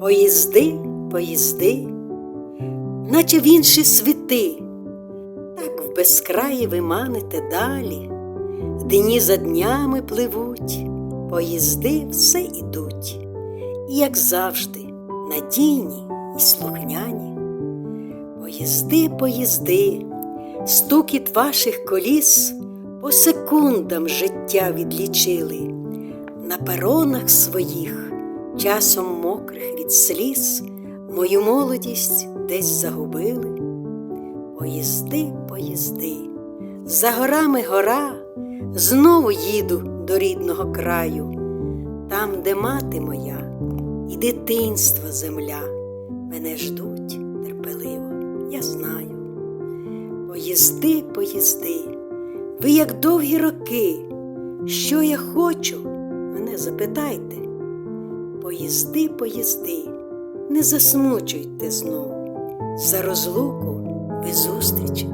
Поїзди, поїзди, наче в інші світи, так в безкраї ви маните далі, дні за днями пливуть, поїзди все ідуть, і, як завжди, надійні і слухняні. Поїзди, поїзди, стукіт ваших коліс по секундам життя відлічили, на перонах своїх, часом мокрих від сліз, мою молодість десь загубили. Поїзди, поїзди, за горами гора, знову їду до рідного краю, там, де мати моя і дитинства земля, мене ждуть терпеливо, я знаю. Поїзди, поїзди, ви як довгі роки, що я хочу, мене запитайте. Поїзди, поїзди, не засмучуйте знов, за розлуку ви зустріч